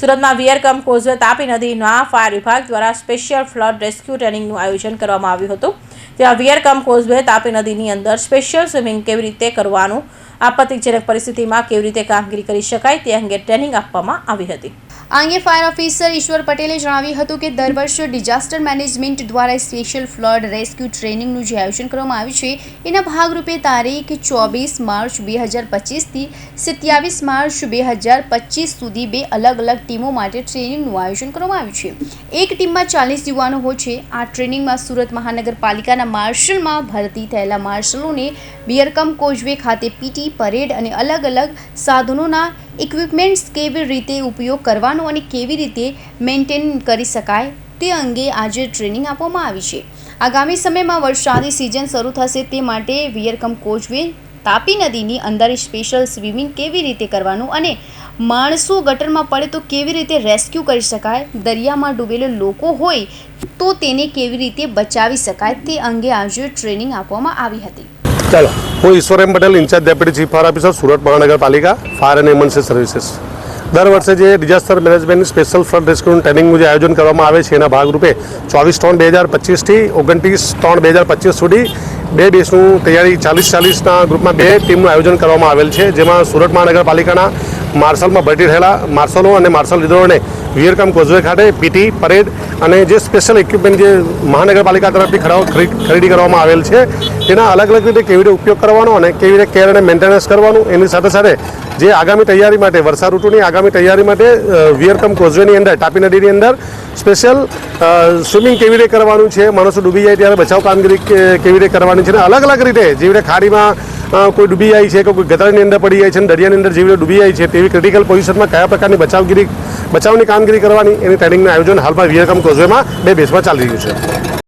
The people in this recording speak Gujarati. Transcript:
સુરતમાં વિયરકમ કોઝવે તાપી નદીના ફાયર વિભાગ દ્વારા સ્પેશિયલ ફ્લડ રેસ્ક્યુ ટ્રેનિંગનું આયોજન કરવામાં આવ્યું હતું. ત્યાં વિયરકમ કોઝવે તાપી નદીની અંદર સ્પેશિયલ સ્વિમિંગ કેવી રીતે કરવાનું આપત્તિજનક પરિસ્થિતિમાં કેવી રીતે કામગીરી કરી શકાય તે અંગે ટ્રેનિંગ આપવામાં આવી હતી. આ અંગે ફાયર ઓફિસર ઈશ્વર પટેલે જણાવ્યું હતું કે દર વર્ષે ડિઝાસ્ટર મેનેજમેન્ટ દ્વારા સ્પેશિયલ ફ્લડ રેસ્ક્યુ ટ્રેનિંગનું જે આયોજન કરવામાં આવ્યું છે, એના ભાગરૂપે તારીખ ચોવીસ માર્ચ બે હજાર પચીસથી સત્યાવીસ માર્ચ બે હજાર પચીસ સુધી બે અલગ અલગ ટીમો માટે ટ્રેનિંગનું આયોજન કરવામાં આવ્યું છે. એક ટીમમાં ચાલીસ યુવાનો હોય છે. આ ટ્રેનિંગમાં સુરત મહાનગરપાલિકાના માર્શલમાં ભરતી થયેલા માર્શલોને બિયરકમ કોઝવે ખાતે પીટી પરેડ અને અલગ અલગ સાધનોના ઇક્વિપમેન્ટ્સ કેવી રીતે ઉપયોગ કરવાનો અને કેવી રીતે મેન્ટેન કરી શકાય તે અંગે આજે ટ્રેનિંગ આપવામાં આવી છે. આગામી સમયમાં વરસાદી સિઝન શરૂ થશે તે માટે વિયરકમ કોચવે તાપી નદીની અંદર સ્પેશિયલ સ્વિમિંગ કેવી રીતે કરવાનું અને માણસો ગટરમાં પડે તો કેવી રીતે રેસ્ક્યુ કરી શકાય, દરિયામાં ડૂબેલા લોકો હોય તો તેને કેવી રીતે બચાવી શકાય તે અંગે આજે ટ્રેનિંગ આપવામાં આવી હતી. ચાલો, હું Ishwar M Patel, in charge deputy chief fire officer, Surat મહાનગરપાલિકા, ફાયર અને ઇમરજન્સી સર્વિસીસ. દર વર્ષે જે ડિઝાસ્ટર મેનેજમેન્ટની સ્પેશિયલ ફ્લડ રેસ્ક્યુનું ટ્રેનિંગનું જે આયોજન કરવામાં આવે છે, એના ભાગરૂપે ચોવીસ ત્રણ બે હજાર પચીસથી ઓગણત્રીસ ત્રણ બે હજાર પચીસ સુધી બે બેસનું તૈયારી ચાલીસ ચાલીસના ગ્રુપમાં બે ટીમનું આયોજન કરવામાં આવેલ છે, જેમાં સુરત મહાનગરપાલિકાના માર્શલમાં ભરતી થયેલા માર્શલો અને માર્શલ લીડરોને વિયરકામ કોઝવે ખાતે પીટી, પરેડ અને જે સ્પેશિયલ ઇક્વિપમેન્ટ જે મહાનગરપાલિકા તરફથી ખરીદી કરવામાં આવેલ છે, તેના અલગ અલગ રીતે કેવી રીતે ઉપયોગ કરવાનો અને કેવી રીતે કેર અને મેન્ટેનન્સ કરવાનું, એની સાથે સાથે જે આગામી તૈયારી માટે, વર્ષા ઋતુની આગામી તૈયારી માટે વિયરકમ કોઝવેની અંદર, તાપી નદીની અંદર સ્પેશિયલ સ્વિમિંગ કેવી રીતે કરવાનું છે, માણસો ડૂબી જાય ત્યારે બચાવ કામગીરી કેવી રીતે કરવાની છે, અને અલગ અલગ રીતે, જેવી રીતે ખાડીમાં કોઈ ડૂબી જાય છે કે કોઈ ગતરની અંદર પડી જાય છે દરિયાની અંદર જેવી ડૂબી જાય છે, તેવી ક્રિટિકલ પોઝિશનમાં કયા પ્રકારની બચાવગીરી બચાવની કામગીરી કરવાની એની ટ્રેનિંગનું આયોજન હાલમાં વિયરકમ કોઝવેમાં બે બેસમાં ચાલી રહ્યું છે.